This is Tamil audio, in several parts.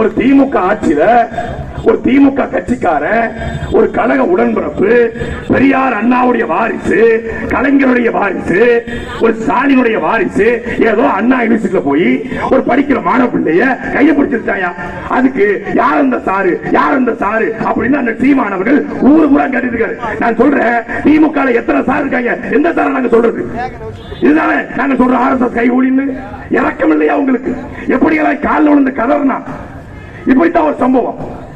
ஒரு திமுக ஆட்சியில ஒரு திமுக கட்சிக்காரன் ஒரு கழக உடன்பிறப்பு பெரியார் அண்ணாவுடைய வாரிசு கலைஞருடைய வாரிசு ஒரு ஸ்டாலினுடைய வாரிசு ஏதோ அண்ணா யூனிவர்சிட்டியில போய் ஒரு படிக்கிற மாணவ பிள்ளைய கையை அதுக்கு யார் அந்த சாரு? யார் அந்த சாரு? அப்படின்னு அந்த சீமானவர்கள் ஊரு பூரா கேட்டிருக்காரு நான் சொல்றேன் திமுக எத்தனை சார் இருக்காங்க? எந்த சார நாங்க சொல்றது? இதுதானே நாங்க சொல்ற ஆர்எஸ்எஸ் கை ஊழின்னு? இறக்கம் இல்லையா உங்களுக்கு? எப்படி எல்லாம் காலில் விழுந்து கதறனா இப்படித்தான் ஒரு சம்பவம்.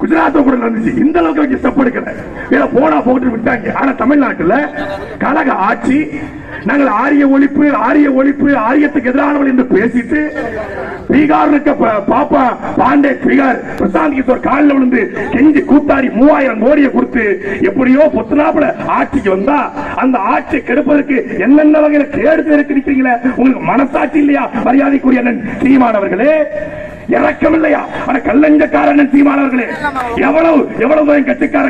குஜராத் கூட நடந்துச்சு. இந்த அளவுக்கு வச்சு ஸ்டெப் எடுக்கல வேற போனா போட்டு விட்டாங்க. ஆனா தமிழ்நாட்டுல கழக ஆட்சி நாங்கள் ஆரிய ஒழிப்பு ஆரிய ஒழிப்பு ஆரியத்துக்கு எதிரானவள் என்று பேசிட்டு பீகார் இருக்க பாப்பா பாண்டே பீகார் பிரசாந்த் கிஷோர் காலில் விழுந்து கெஞ்சி கூத்தாடி மூவாயிரம் கோடியை கொடுத்து எப்படியோ பொத்துனாப்புல ஆட்சிக்கு வந்தா அந்த ஆட்சியை கெடுப்பதற்கு என்னென்ன வகையில கேடு இருக்கிறீங்களே உங்களுக்கு மனசாட்சி இல்லையா? மரியாதைக்குரிய அண்ணன் சீமானவர்களே இறக்கம் இல்லையா ஆனா கல்லஞ்சக்காரன் சீமானவர்களே எவ்வளவு எவ்வளவு தூரம்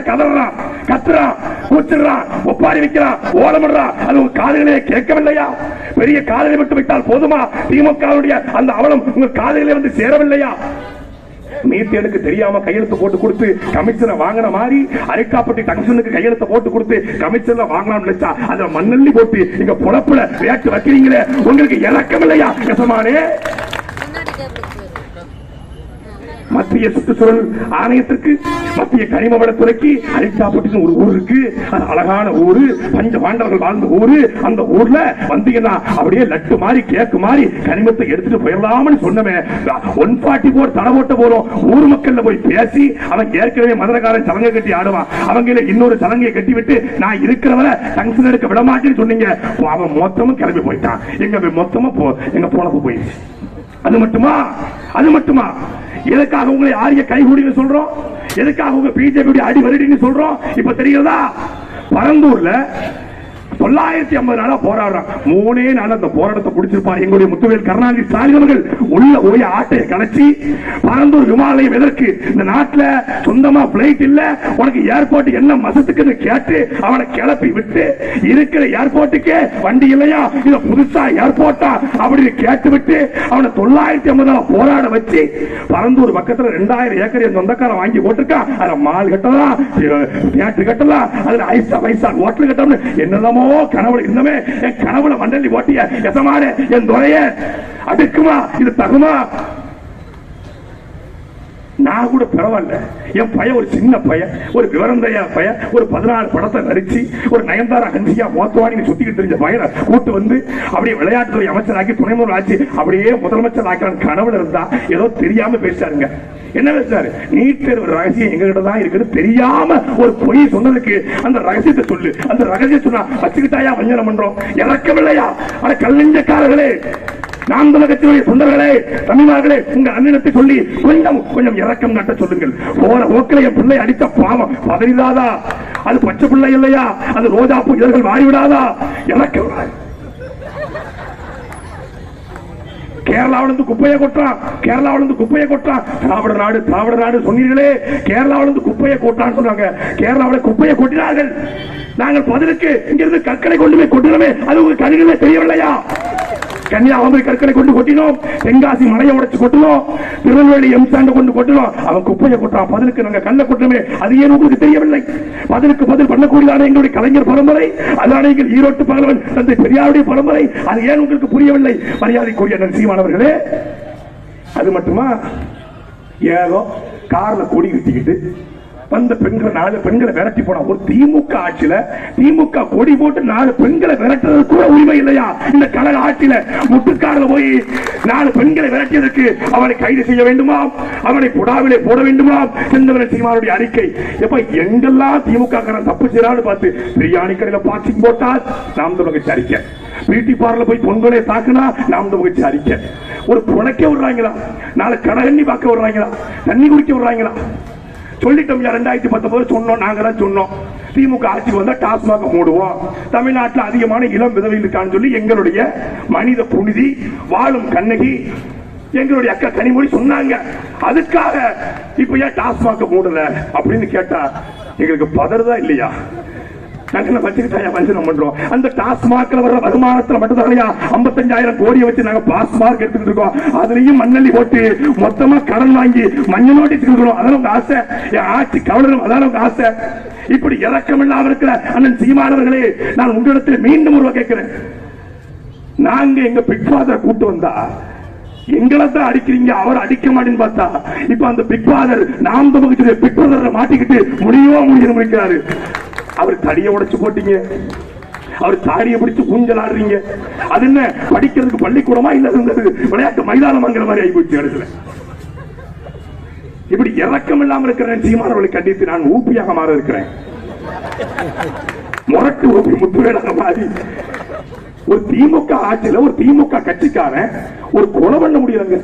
கதறான் கத்துறான் கூச்சிடுறான் ஒப்பாரி வைக்கிறான் ஓலமிடுறான் அது உங்க காதுகளே கேட்கவில்லையா? பெரிய காதலை விட்டு விட்டால் போதுமா? திமுகவுடைய அந்த அவலம் உங்க காதலிலே வந்து சேரவில்லையா? மீத்தேனுக்கு தெரியாம கையெழுத்து போட்டு கொடுத்து கமிஷனை வாங்கின மாதிரி அரைக்காப்பட்டி டங்ஷனுக்கு கையெழுத்து போட்டு கொடுத்து கமிஷன்ல வாங்கலாம் நினைச்சா அதுல மண்ணள்ளி போட்டு நீங்க புலப்புல வேட்டு வைக்கிறீங்களே? உங்களுக்கு இறக்கம் இல்லையா யசமானே மத்திய சுற்றுச்சூழல் ஆணையத்திற்கு மத்திய கனிம வளத்துறைக்கு அரிசாப்பட்டின்னு ஒரு ஊர் இருக்கு. அது அழகான ஊரு பஞ்ச பாண்டவர்கள் வாழ்ந்த ஊரு. அந்த ஊர்ல வந்தீங்கன்னா அப்படியே லட்டு மாதிரி கேக்கு மாதிரி கனிமத்தை எடுத்துட்டு போயிடலாம்னு சொன்னமே. ஒன் ஃபார்ட்டி போர் தடை போட்ட போறோம். ஊர் மக்கள்ல போய் பேசி அவன் ஏற்கனவே மதுரக்காரன் சலங்கை கட்டி ஆடுவான். அவங்கள இன்னொரு சலங்கையை கட்டி விட்டு நான் இருக்கிறவரை டங்ஷன் எடுக்க விட மாட்டேன்னு சொன்னீங்க. அவன் மொத்தமும் கிளம்பி போயிட்டான். எங்க மொத்தமா போ எங்க பொழப்பு போயிடுச்சு. அது மட்டுமா? அது மட்டுமா? எதுக்காக உங்களை ஆரிய கைகூடின்னு சொல்றோம்? எதுக்காக உங்க பிஜேபி அடி வருடின்னு சொல்றோம்? இப்ப தெரியுதா பரந்தூர்ல தொள்ளாயிரத்தி ஐம்பது நாளா போராடுறான். மூணே நாள் அந்த போராட்டத்தை முடிச்சிருப்பார் எங்களுடைய முத்துவேல் கருணாநிதி ஸ்டாலின் அவர்கள் உள்ள போய் ஆட்டையை கலைச்சி பரந்தூர் விமானம் எதற்கு? இந்த நாட்டுல சொந்தமா பிளைட் இல்ல. உனக்கு ஏர்போர்ட் என்ன மசத்துக்குன்னு கேட்டு அவனை கிளப்பி விட்டு இருக்கிற ஏர்போர்ட்டுக்கே வண்டி இல்லையா? இத புதுசா ஏர்போர்ட்டா அப்படின்னு கேட்டு விட்டு அவனை தொள்ளாயிரத்தி ஐம்பது நாள் போராட வச்சு பரந்தூர் பக்கத்துல ரெண்டாயிரம் ஏக்கர் என் சொந்தக்காரன் வாங்கி போட்டிருக்கான். அதை மால் கட்டலாம் தியேட்டர் கட்டலாம் அதுல ஐசா வைசா ஹோட்டல் கட்டணும் என்னென்னமோ கனவுல இருந்தமே என் கனவுல மண்டலி ஓட்டிய எசமான என் துறைய அடுக்குமா இது தகுமா? நான் கூட பரவாயில்ல. என் பையன் ஒரு சின்ன பையன் ஒரு விவரந்தையா பையன் ஒரு பதினாறு படத்தை நடிச்சு ஒரு நயன்தாரா ஹன்சியா மோத்தவாணி சுத்திக்கிட்டு தெரிஞ்ச பையனை கூட்டு வந்து அப்படியே விளையாட்டுத்துறை அமைச்சராக்கி துணை முதல் ஆச்சு அப்படியே முதலமைச்சர் ஆக்கிறான் கனவுல இருந்தா ஏதோ தெரியாம பேசாருங்க என்ன பேசுறாரு நீட் தேர்வு ரகசியம் எங்க கிட்ட தான் இருக்குன்னு தெரியாம ஒரு பொய் சொன்னதுக்கு அந்த ரகசியத்தை சொல்லு. அந்த ரகசியம் சொன்னா வச்சுக்கிட்டாயா வஞ்சனம் பண்றோம் இறக்கவில்லையா ஆனா கல்லஞ்சக்காரர்களே! நான் உலகத்தினுடைய சொந்தர்களே தமிழர்களே உங்க அண்ணனத்தை சொல்லி கொஞ்சம் கொஞ்சம் இறக்கம் நட்ட சொல்லுங்கள். போற ஓக்கில என் பிள்ளை அடித்த பாவம் பதறிடாதா? அது பச்சை பிள்ளை இல்லையா? அது ரோஜா பூ இதழ்கள் மாறிவிடாதா இறக்கம் கேரளாவிலிருந்து குப்பையை கொட்டான் கேரளாவிலிருந்து குப்பையை கொட்டான் திராவிட நாடு திராவிட நாடு சொன்னீர்களே கேரளாவிலிருந்து குப்பையை கொட்டான்னு சொன்னாங்க. கேரளாவில குப்பையை கொட்டினார்கள். நாங்கள் பதிலுக்கு இங்கிருந்து கற்களை கொண்டு போய் கொட்டினோமே அது உங்களுக்கு கண்களே தெரியவில்லையா? கன்னியாகுமரி கற்களை கொண்டு கொட்டினோம். தென்காசி மலையை உடைச்சு கொட்டினோம். திருநெல்வேலி எம்சாண்ட கொண்டு கொட்டினோம். அவன் குப்பையை கொட்டான் பதிலுக்கு நாங்கள் கல்ல கொட்டணுமே. அது ஏன் உங்களுக்கு தெரியவில்லை? பதிலுக்கு பதில் பண்ணக்கூடியதான எங்களுடைய கலைஞர் பரம்பரை? அதான எங்கள் ஈரோட்டு பகலவன் தந்தை பெரியாருடைய பரம்பரை? அது ஏன் உங்களுக்கு புரியவில்லை? மரியாதைக்குரிய அண்ணன் அது மட்டுமா? ஏதோ காரில் கொடி கட்டிக்கிட்டு வந்த பெண்களை நாலு பெண்களை விரட்டி போனா ஒரு திமுக ஆட்சியில திமுக கொடி போட்டு நாலு பெண்களை விரட்டுறது கூட உரிமை இல்லையா? இந்த கழக ஆட்சியில முட்டுக்காரில் போய் நாலு பெண்களை விரட்டியதற்கு அவனை கைது செய்ய வேண்டுமா? அவனை புடாவிலே போட வேண்டுமா? செந்தவன சீமானுடைய அறிக்கை. எப்ப எங்கெல்லாம் திமுக காரன் தப்பு செய்யறான்னு பார்த்து பிரியாணி கடையில பாக்சிங் போட்டால் நாம் தமிழக அறிக்கை பியூட்டி பார்லர் போய் பொங்கலை தாக்குனா நாம் தமிழக அறிக்கை ஒரு புழைக்க விடுறாங்களா? நாளை கடகண்ணி பார்க்க விடுறாங்களா? தண்ணி குடிக்க விடுறாங்களா? சொல்லிட்டோம் ரெண்டாயிரத்தி பத்தொன்பது சொன்னோம் நாங்க தான் சொன்னோம். திமுக ஆட்சிக்கு வந்தா டாஸ்மாக மூடுவோம். தமிழ்நாட்டில் அதிகமான இளம் விதவை இருக்கான்னு சொல்லி எங்களுடைய மனித புனிதி வாழும் கண்ணகி எங்களுடைய அக்கா கனிமொழி சொன்னாங்க. அதுக்காக இப்ப ஏன் டாஸ்மாக மூடல? அப்படின்னு கேட்டா எங்களுக்கு பதறதா இல்லையா? நாங்க என்ன வச்சுக்கிட்டாயா பண்றோம் அந்த டாஸ்மாக்ல வர்ற வருமானத்துல மட்டும் தானையா ஐம்பத்தஞ்சாயிரம் கோடியை வச்சு நாங்க பாஸ்மார்க் எடுத்துக்கிட்டு இருக்கோம். அதுலயும் மண்ணள்ளி போட்டு மொத்தமா கடன் வாங்கி மஞ்சள் நோட்டி கொடுக்கணும் அதான் உங்க ஆசை. என் ஆட்சி கவலரும் அதான் உங்க ஆசை. இப்படி இறக்கம் இல்லாம இருக்கிற அண்ணன் சீமானவர்களே நான் உங்களிடத்தில் மீண்டும் உருவா கேட்கிறேன். நாங்க எங்க பிக் ஃபாதரை கூட்டு வந்தா எங்களை தான் அடிக்கிறீங்க அவர் அடிக்க மாட்டேன்னு பார்த்தா இப்ப அந்த பிக் ஃபாதர் நாம் தமிழ் பிக் ஃபாதரை மாட்டிக்கிட்டு முடியவோ முடியும் முடிக்கிறாரு அவர் தடியை உடைச்சு போட்டீங்க. அவர் தாடியை பிடிச்சு கூஞ்சல் ஆடுறீங்க அது என்ன? படிக்கிறதுக்கு பள்ளிக்கூடமா இல்ல விளையாட்டு மைதானமாங்கிற மாதிரி ஆகிப்போச்சு இடத்துல இப்படி இறக்கம் இல்லாம இருக்கிற சீமானவர்களை கண்டித்து நான் ஊப்பியாக மாற இருக்கிறேன். முரட்டு ஊப்பி முத்துவேடாக மாறி. ஒரு திமுக ஆட்சியில ஒரு திமுக கட்சிக்காரன் ஒரு கொலை பண்ண முடியாதுங்க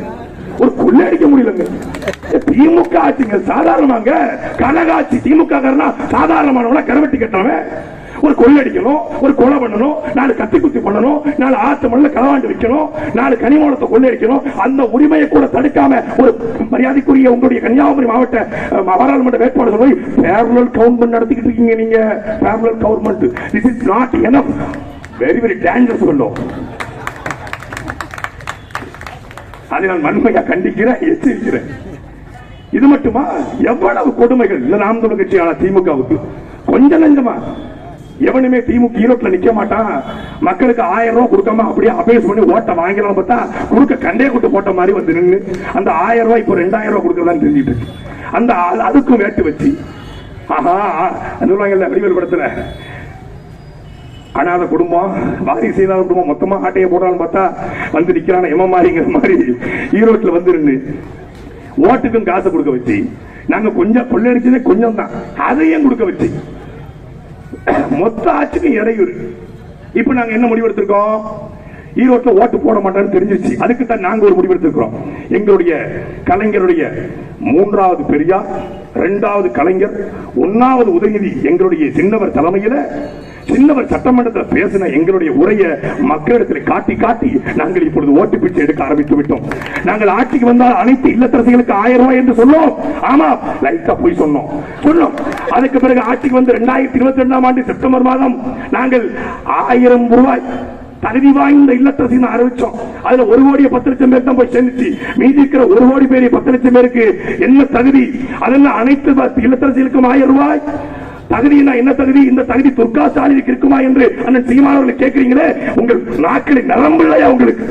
ஒரு கொள்ளையடிக்க முடியலங்க. திமுக ஆட்சிங்க சாதாரணமாங்க. கனகாட்சி திமுக காரனா சாதாரணமானவனா கரவெட்டி கட்டுறவன். ஒரு கொள்ளடிக்கணும் ஒரு கொலை பண்ணணும் நாலு கத்தி குத்தி பண்ணணும் நாலு ஆத்து மண்ணில் களவாண்டு வைக்கணும் நாலு கனிமூலத்தை கொள்ளையடிக்கணும் அந்த உரிமையை கூட தடுக்காம ஒரு மரியாதைக்குரிய உங்களுடைய கன்னியாகுமரி மாவட்ட பாராளுமன்ற வேட்பாளர் போய் பேரலல் கவர்மெண்ட் நடத்திக்கிட்டு இருக்கீங்க நீங்க. Parallel government this is not எனப் வெரி வெரி டேஞ்சரஸ் சொல்லும். அதை நான் வன்மையா கண்டிக்கிறேன் எச்சரிக்கிறேன். இது மட்டுமா? எவ்வளவு கொடுமைகள்? இந்த நாம் தமிழ் கட்சியான திமுகவுக்கு. கொஞ்சம் நஞ்சமா? எவனுமே திமுக ஈரோட்ல நிக்க மாட்டான். மக்களுக்கு ஆயிரம் ரூபாய் கொடுக்காம அப்படியே அபேஸ் பண்ணி ஓட்ட வாங்கிடலாம் பார்த்தா குறுக்க கண்டே கூட்டு போட்ட மாதிரி வந்து நின்னு அந்த ஆயிரம் ரூபாய் இப்போ ரெண்டாயிரம் ரூபாய் கொடுக்கறதான்னு தெரிஞ்சிட்டு இருக்கு. அந்த ஆள் அதுக்கும் வேட்டு வச்சு ஆஹா சொல்லுவாங்கல்ல வடிவேல் படத்துல அனாத குடும்பம் வாரிசு இல்லாத குடும்பம் மொத்தமா ஆட்டையை போடுறான்னு பார்த்தா வந்து நிக்கிறான எம மாறிங்கிற மாதிரி ஈரோட்டில் வந்துருன்னு ஓட்டுக்கும் காசு கொடுக்க வச்சு நாங்க கொஞ்சம் கொள்ளடிச்சதே கொஞ்சம் தான் அதையும் கொடுக்க வச்சு? மொத்த ஆட்சிக்கும் இடையூறு. இப்ப நாங்க என்ன முடிவெடுத்திருக்கோம்? ஈரோட்ல ஓட்டு போட மாட்டோம்னு தெரிஞ்சிச்சு. அதுக்கு தான் நாங்க ஒரு முடிவெடுத்திருக்கிறோம் எங்களுடைய கலைஞருடைய மூன்றாவது பெரியார் இரண்டாவது கலைஞர் ஒன்னாவது உதயநிதி எங்களுடைய சின்னவர் தலைமையில சின்னவர் சட்டமன்றத்தில் பேசின எங்களுடைய உரையை மக்களிடத்தில் காட்டி காட்டி நாங்கள் இப்பொழுது ஓட்டு பிச்சை எடுக்க ஆரம்பித்து விட்டோம். நாங்கள் ஆட்சிக்கு வந்தால் அனைத்து இல்லத்தரசிகளுக்கு ஆயிரம் ரூபாய் என்று சொன்னோம். ஆமா லைட்டா போய் சொன்னோம். சொன்னோம். அதுக்கு பிறகு ஆட்சிக்கு வந்து இரண்டாயிரத்தி இருபத்தி ரெண்டாம் ஆண்டு செப்டம்பர் மாதம் நாங்கள் ஆயிரம் ரூபாய் தகுதி வாய்ந்த இல்லத்தரசின்னு அறிவிச்சோம். அதுல ஒரு கோடியே பத்து லட்சம் பேர் தான் போய் சேர்ந்துச்சு மீதி இருக்கிற ஒரு கோடி பேர் பத்து லட்சம் பேருக்கு என்ன தகுதி? அதெல்லாம் அனைத்து பத்து இல்லத்தரசிகளுக்கும் ஆயிரம் ரூபாய். தகுதினா என்ன தகுதி? இந்த தகுதி துர்கா ஸ்டாலினுக்கு இருக்குமா என்று அண்ணன் சீமானவர்களை கேட்கிறீங்களே? உங்கள் நாட்களில் நரம்பில்லையா உங்களுக்கு?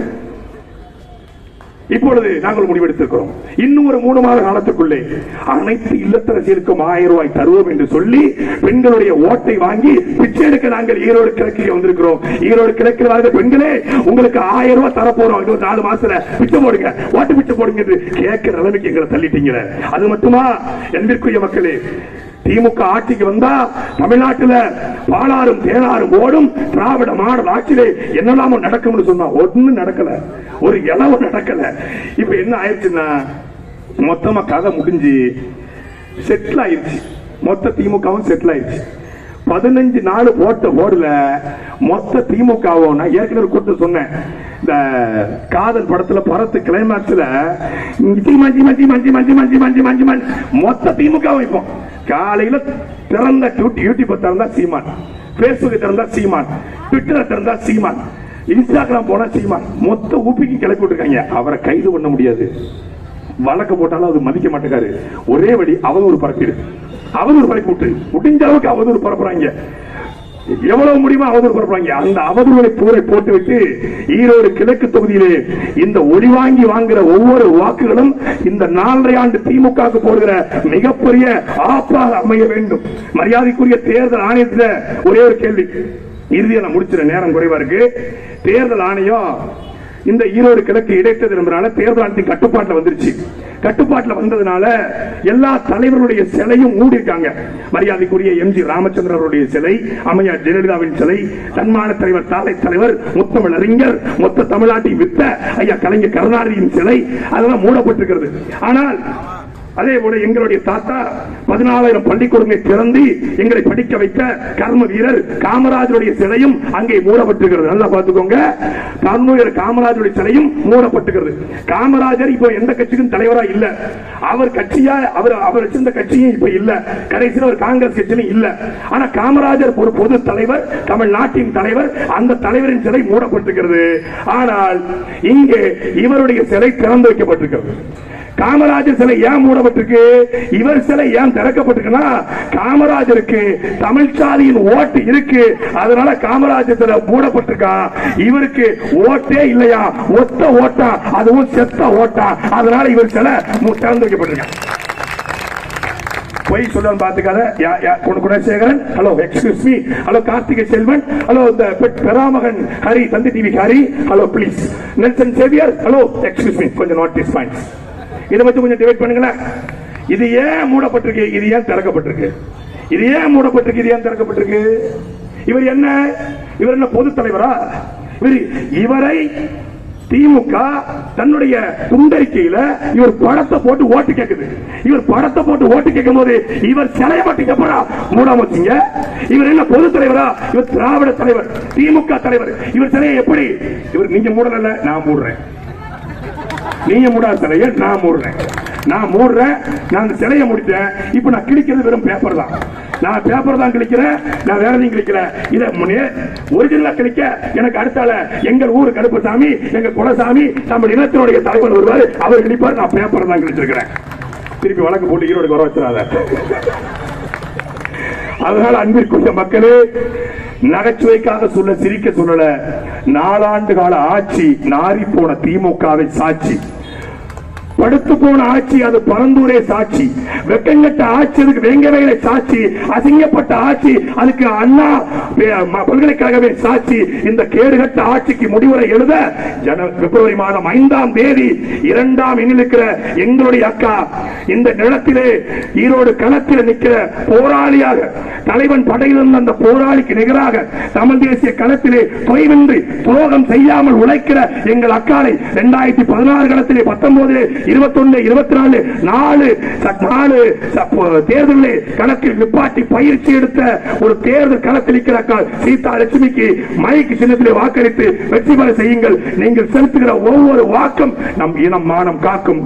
இப்பொழுது நாங்கள் முடிவெடுத்திருக்கிறோம். இன்னும் ஒரு மூணு மாத காலத்துக்குள்ளே அனைத்து இல்லத்தரசிகளுக்கும் ஆயிரம் ரூபாய் தருவோம் என்று சொல்லி பெண்களுடைய ஓட்டை வாங்கி பிச்சை எடுக்க நாங்கள் ஈரோடு கிழக்கில் வந்திருக்கிறோம். ஈரோடு கிழக்கில் வாழ்ந்த பெண்களே உங்களுக்கு ஆயிரம் ரூபாய் தரப்போறோம். இன்னும் நாலு மாசத்துல பிச்சை போடுங்க. ஓட்டு பிச்சை போடுங்க என்று கேட்கிற நிலைமைக்கு எங்களை தள்ளிட்டீங்க அது மட்டுமா? என்பிற்குரிய மக்களே திமுக ஆட்சிக்கு வந்தா தமிழ்நாட்டில் பாலாறும் தேனாறும் ஓடும். திராவிட மாடல் ஆட்சியிலே என்னெல்லாமோ நடக்கும்னு சொன்னா ஒண்ணும் நடக்கல. ஒரு இளவு நடக்கல. இப்ப என்ன ஆயிடுச்சுன்னா மொத்தமா கதை முடிஞ்சு செட்டில் ஆயிடுச்சு மொத்த திமுகவும் செட்டில் ஆயிடுச்சு பதினஞ்சு நாள் ஓட்ட ஓடல மொத்த திமுகவும் நான் ஏற்கனவே கூட்டு சொன்னேன். இந்த காதல் படத்துல படத்து கிளைமேக்ஸ்ல மஞ்சி மஞ்சி மஞ்சி மஞ்சி மஞ்சி மஞ்சி பரத்து கிளைமாக்ஸ்ல மொத்த திமுக வைப்போம் காலையில திறந்த யூடியூப் திறந்தா சீமான். பேஸ்புக் திறந்தா சீமான். ட்விட்டரை திறந்தா சீமான். இன்ஸ்டாகிராம் போனா சீமான். மொத்த ஊப்பிக்கு கிளப்பி விட்டுருக்காங்க. அவரை கைது பண்ண முடியாது. வழக்கு போட்டாலும் அது மதிக்க மாட்டேங்காரு. ஒரே வழி அவங்க ஒரு பரப்பிடு. அவதூறு பரப்பி விட்டு. முடிஞ்ச அளவுக்கு அவதூறு பரப்புறாங்க. எவ்வளவு முடியுமோ அவதூறு பரப்புறாங்க. அந்த அவதூறுகளை பூரை போட்டு விட்டு ஈரோடு கிழக்கு தொகுதியிலே இந்த ஒளி வாங்கி வாங்குற ஒவ்வொரு வாக்குகளும் இந்த நாலரை ஆண்டு திமுக போடுகிற மிகப்பெரிய ஆப்பாக அமைய வேண்டும். மரியாதைக்குரிய தேர்தல் ஆணையத்துல ஒரே ஒரு கேள்வி. இறுதியை நான் முடிச்சிட நேரம் குறைவா இருக்கு. தேர்தல் ஆணையம் இந்த ஈரோடு கிழக்கு இடைத்தேர்தல் தேர்தல் ஆணையத்தின் கட்டுப்பாட்டில் வந்துருச்சு. கட்டுப்பாட்டுல வந்ததுனால எல்லா தலைவருடைய சிலையும் மூடி இருக்காங்க மரியாதைக்குரிய எம் ஜி ராமச்சந்திரன் அவருடைய சிலை அம்மையார் ஜெயலலிதாவின் சிலை தன்மான தலைவர் தாலை தலைவர் முத்தமிழ் அறிஞர் மொத்த தமிழ்நாட்டை வித்த ஐயா கலைஞர் கருணாநிதியின் சிலை அதெல்லாம் மூடப்பட்டிருக்கிறது. ஆனால் அதே போல எங்களுடைய தாத்தா பதினாலாயிரம் பள்ளிக்கூடங்களை திறந்து எங்களை படிக்க வைத்த கர்ம வீரர் காமராஜருடைய சிலையும் அங்கே மூடப்பட்டிருக்கிறது. நல்லா பார்த்துக்கோங்க. கர்மவீரர் காமராஜருடைய சிலையும் மூடப்பட்டுகிறது காமராஜர் இப்போ எந்த கட்சிக்கும் தலைவரா இல்ல. அவர் கட்சியா அவர் அவர் வச்சிருந்த கட்சியும் இப்ப இல்ல. கடைசியில் அவர் காங்கிரஸ் கட்சியும் இல்ல. ஆனா காமராஜர் ஒரு பொது தலைவர் தமிழ்நாட்டின் தலைவர் அந்த தலைவரின் சிலை மூடப்பட்டிருக்கிறது. ஆனால் இங்கே இவருடைய சிலை திறந்து வைக்கப்பட்டிருக்கிறது. காமராஜர் சிலை ஏன் மூடப்பட்டிருக்கு? இவர் சிலை ஏன் திறக்கப்பட்டிருக்குன்னா காமராஜருக்கு தமிழ் ஓட்டு இருக்கு. அதனால காமராஜர் சிலை மூடப்பட்டிருக்கா? இவருக்கு ஓட்டே இல்லையா? ஒத்த ஓட்டா? அதுவும் செத்த ஓட்டா? அதனால இவர் சிலை திறந்து வைக்கப்பட்டிருக்கா. பொய் சொல்ல பாத்துக்காத யா- யா- குண- hello excuse me hello Karthigai Selvan. Hello இந்த பெட் பெராமகன் Hari Thanthi TV Hari. Hello please Nelson Xavier. Hello excuse me கொஞ்சம் நோட்டீஸ் பாயிண்ட்ஸ் இதை பத்தி கொஞ்சம் டிவைட் பண்ணுங்களேன். இது ஏன் மூடப்பட்டிருக்கு? இது ஏன் திறக்கப்பட்டிருக்கு? இது ஏன் மூடப்பட்டிருக்கு? இது ஏன் திறக்கப்பட்டிருக்கு? இவர் என்ன? இவர் என்ன பொது தலைவரா? இவர் இவரை திமுக தன்னுடைய துண்டறிக்கையில இவர் படத்தை போட்டு ஓட்டு கேக்குது. இவர் படத்தை போட்டு ஓட்டு கேட்கும் போது இவர் சிலைய மட்டும் எப்படா மூடாம வச்சீங்க இவர் என்ன பொது தலைவரா? இவர் திராவிட தலைவர் திமுக தலைவர். இவர் சிலையை எப்படி? இவர் நீங்க மூடல நான் மூடுறேன். நீங்க மூடாத சிலையை நான் மூடுறேன். நான் மூடுறேன் நான் அந்த சிலையை முடித்தேன் இப்போ நான் கிழிக்கிறது வெறும் பேப்பர் தான். நான் பேப்பர் தான் கிழிக்கிறேன் நான் வேற எதையும் கிழிக்கிறேன் இதை ஒரிஜினலா கிழிக்க எனக்கு அடுத்தால எங்கள் ஊர் கருப்பசாமி எங்க குலசாமி நம்ம இனத்தினுடைய தலைவர் வருவார் அவர் கிழிப்பார் நான் பேப்பர் தான் கிழிச்சிருக்கிறேன். திருப்பி வழக்கு போட்டு ஈரோடு வர வச்சிடாத. அதனால அன்பிற்குரிய மக்களே நகைச்சுவைக்காக சொல்ல சிரிக்க சொல்லல. நாலாண்டு கால ஆட்சி நாரி போன திமுகவை சாட்சி. படுத்து போன ஆட்சி அது பரந்தூரே சாட்சி. வெக்கங்கட்ட ஆட்சி அதுக்கு வேங்கவேலை சாட்சி. அசிங்கப்பட்ட ஆட்சி அதுக்கு அண்ணா பல்கலைக்கழகமே சாட்சி. இந்த கேடுகட்ட ஆட்சிக்கு முடிவுரை எழுத ஜன பிப்ரவரி மாதம் ஐந்தாம் தேதி இரண்டாம் எண்ணில் இருக்கிற எங்களுடைய அக்கா இந்த நிலத்திலே ஈரோடு களத்தில் நிற்கிற போராளியாக தலைவன் படையில் இருந்த அந்த போராளிக்கு நிகராக தமிழ் தேசிய களத்திலே தொய்வின்றி துரோகம் செய்யாமல் உழைக்கிற எங்கள் அக்காலை இரண்டாயிரத்தி பதினாறு களத்திலே பத்தொன்பதிலே இருபத்தொன்னு இருபத்தி நாலு நாலு ச- நாலு ச- கணக்கில் நிப்பாட்டி பயிற்சி எடுத்த ஒரு தேர்தல் களத்தில் இருக்கிற சீதா லட்சுமிக்கு மைக்கு சின்னத்திலே வாக்களித்து வெற்றி பெற செய்யுங்கள். நீங்கள் செலுத்துகிற ஒவ்வொரு வாக்கும் நம் இனம் மானம் காக்கும்.